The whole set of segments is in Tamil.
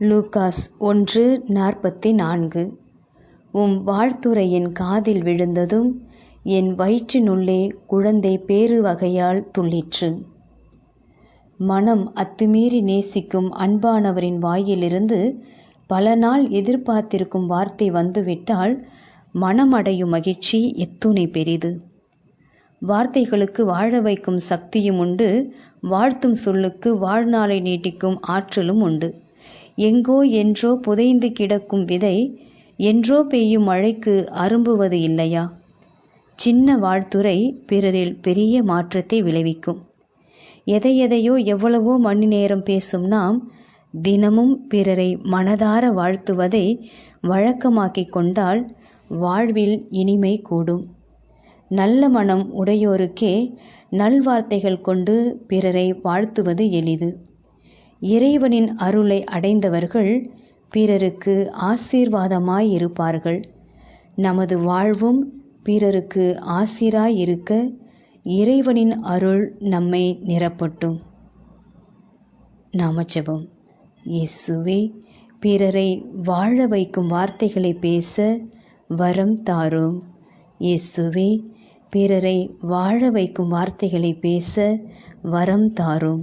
லூகாஸ் ஒன்று நாற்பத்தி நான்கு உம் வாழ்த்துறையின் காதில் விழுந்ததும் என் வயிற்றினுள்ளே குழந்தை பேறு வகையால் துள்ளிற்று. மனம் அத்துமீறி நேசிக்கும் அன்பானவரின் வாயிலிருந்து பல நாள் எதிர்பார்த்திருக்கும் வார்த்தை வந்துவிட்டால் மனமடையும் மகிழ்ச்சி எத்துணை பெரிது. வார்த்தைகளுக்கு வாழ வைக்கும் சக்தியும் உண்டு வாழ்த்தும் சொல்லுக்கு வாழ்நாளை நீட்டிக்கும் ஆற்றலும் உண்டு. எங்கோ என்றோ புதைந்து கிடக்கும் விதை என்றோ பெய்யும் மழைக்கு அரும்புவது இல்லையா? சின்ன வாழ்த்துரை பிறரில் பெரிய மாற்றத்தை விளைவிக்கும். எதை எதையோ எவ்வளவோ மணி நேரம் பேசும் நாம் தினமும் பிறரை மனதார வாழ்த்துவதை வழக்கமாக்கிக் கொண்டால் வாழ்வில் இனிமை கூடும். நல்ல மனம் உடையோருக்கே நல்வார்த்தைகள் கொண்டு பிறரை வாழ்த்துவது எளிது. இறைவனின் அருளை அடைந்தவர்கள் பிறருக்கு ஆசீர்வாதமாயிருப்பார்கள். நமது வாழ்வும் பிறருக்கு ஆசிராயிருக்க இறைவனின் அருள் நம்மை நிரப்பட்டும். நாமச்சபம் இயேசுவே பிறரை வாழ வைக்கும் வார்த்தைகளை பேச வரம் தாரும். இயேசுவே பிறரை வாழ வைக்கும் வார்த்தைகளை பேச வரம் தாரும்.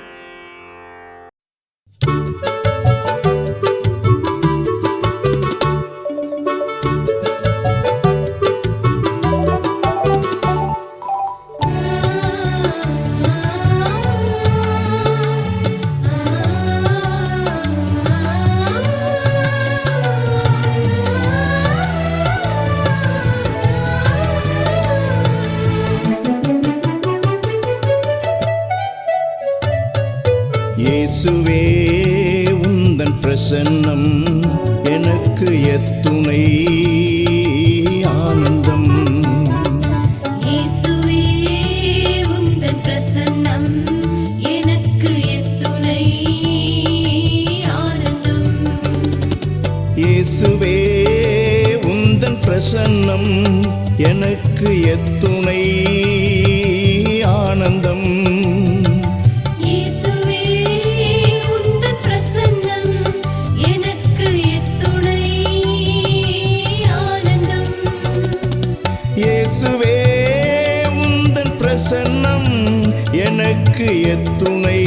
பிரசன்னம் எனக்கு எத்துணை. ஆனந்தம். இயேசுவே உந்தன் பிரசன்னம் எனக்கு எத்துணை.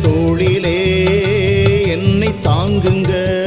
தோழிலே என்னை தாங்குங்கள்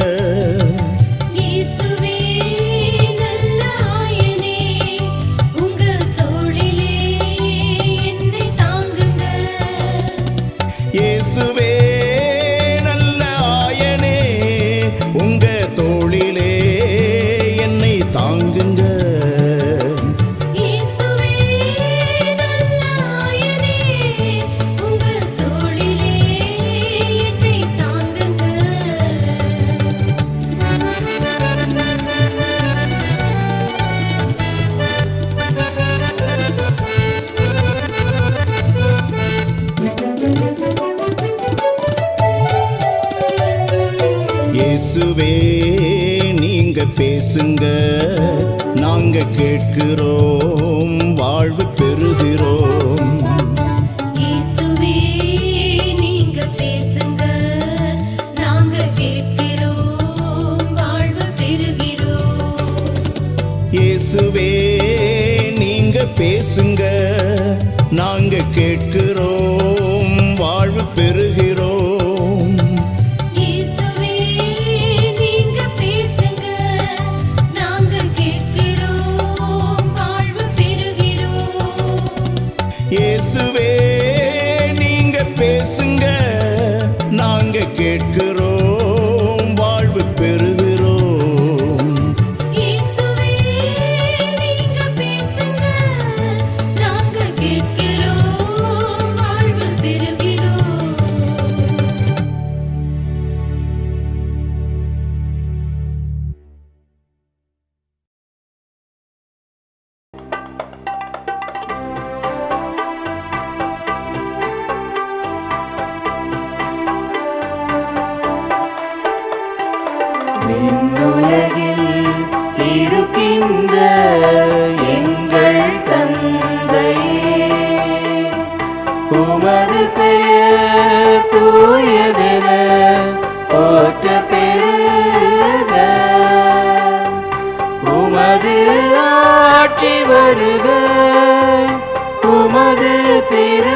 இயேசுவே நீங்க பேசுங்க நாங்க கேட்கிறோம். தூயதென போற்ற பெருக. உமது ஆட்சி வருக. உமது திரு